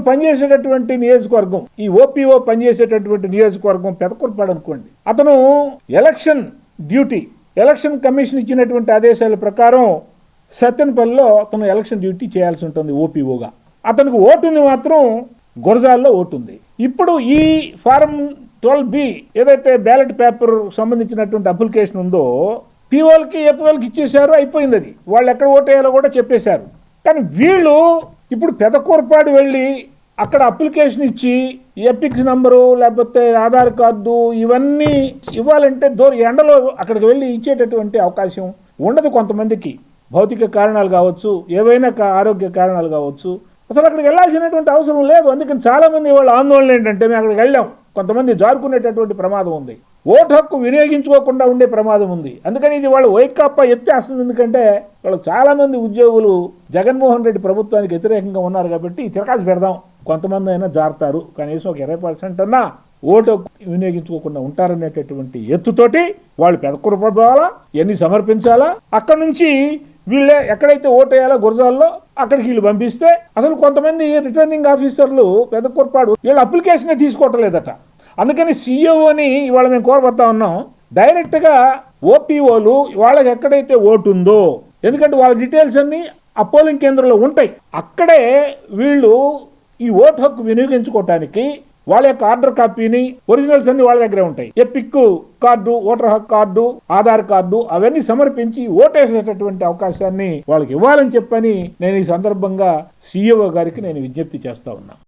అతను పనిచేసేటటువంటి నియోజకవర్గం ఈ ఓపీఓ పనిచేసేటటువంటి నియోజకవర్గం పెదకుర్పాడు అనుకోండి. అతను ఎలక్షన్ డ్యూటీ ఎలక్షన్ కమిషన్ ఇచ్చినటువంటి ఆదేశాల ప్రకారం సత్యనపల్లిలో అతను ఎలక్షన్ డ్యూటీ చేయాల్సి ఉంటుంది ఓపీఓగా అతనికి ఓటుంది మాత్రం గురజాల్లో ఓటుంది. ఇప్పుడు ఈ ఫారం ట్వెల్వ్ బి ఏదైతే బ్యాలెట్ పేపర్ సంబంధించినటువంటి అప్లికేషన్ ఉందో పీఓలకి ఎఫ్ఓలకి ఇచ్చేశారు అయిపోయింది అది. వాళ్ళు ఎక్కడ ఓటేయాలో కూడా చెప్పేశారు. కానీ వీళ్ళు ఇప్పుడు పెదకూరపాడు వెళ్ళి అక్కడ అప్లికేషన్ ఇచ్చి ఎపిక్స్ నంబరు లేకపోతే ఆధార్ కార్డు ఇవన్నీ ఇవ్వాలంటే దూర ఎండలో అక్కడికి వెళ్ళి ఇచ్చేటటువంటి అవకాశం ఉండదు కొంతమందికి. భౌతిక కారణాలు కావచ్చు ఏవైనా కా- ఆరోగ్య కారణాలు కావచ్చు. అసలు అక్కడికి వెళ్ళాల్సినటువంటి అవసరం లేదు. అందుకని చాలామంది వాళ్ళ ఆందోళన ఏంటంటే మేము అక్కడికి వెళ్ళాం. కొంతమంది జారుకునేటటువంటి ప్రమాదం ఉంది. ఓటు హక్కు వినియోగించుకోకుండా ఉండే ప్రమాదం ఉంది. అందుకని ఇది వాళ్ళు వైకాపా ఎత్తేస్తుంది. ఎందుకంటే వాళ్ళు చాలామంది ఉద్యోగులు జగన్మోహన్ రెడ్డి ప్రభుత్వానికి వ్యతిరేకంగా ఉన్నారు కాబట్టి తిరకాసు పెడదాం. కొంతమంది అయినా జారుతారు. కనీసం ఒక ఇరవై పర్సెంట్ అన్నా ఓటు వినియోగించుకోకుండా ఉంటారనేటటువంటి ఎత్తుతోటి వాళ్ళు పెదకురపడాలా ఎన్ని సమర్పించాలా? అక్కడ నుంచి వీళ్ళే ఎక్కడైతే ఓటు వేయాలో గురజాల్లో అక్కడికి వీళ్ళు పంపిస్తే అసలు కొంతమంది రిటర్నింగ్ ఆఫీసర్లు పెద్ద కుర్పాడు వీళ్ళు అప్లికేషనే తీసుకోవటం అందుకని సీఈఓని ఇవాళ మేము కోరబడతా ఉన్నాం. డైరెక్ట్గా ఓపీఓలు వాళ్ళకి ఎక్కడైతే ఓటు ఉందో ఎందుకంటే వాళ్ళ డీటెయిల్స్ అన్నీ ఆ పోలింగ్ కేంద్రంలో ఉంటాయి. అక్కడే వీళ్ళు ఈ ఓటు హక్కు వినియోగించుకోవటానికి వాళ్ళ యొక్క ఆర్డర్ కాపీని ఒరిజినల్స్ అన్ని వాళ్ళ దగ్గరే ఉంటాయి. ఎపిక్ కార్డు ఓటర్ హక్కు కార్డు ఆధార్ కార్డు అవన్నీ సమర్పించి ఓటేసేటటువంటి అవకాశాన్ని వాళ్ళకి ఇవ్వాలని చెప్పని నేను ఈ సందర్భంగా సీఈఓ గారికి నేను విజ్ఞప్తి చేస్తా ఉన్నా.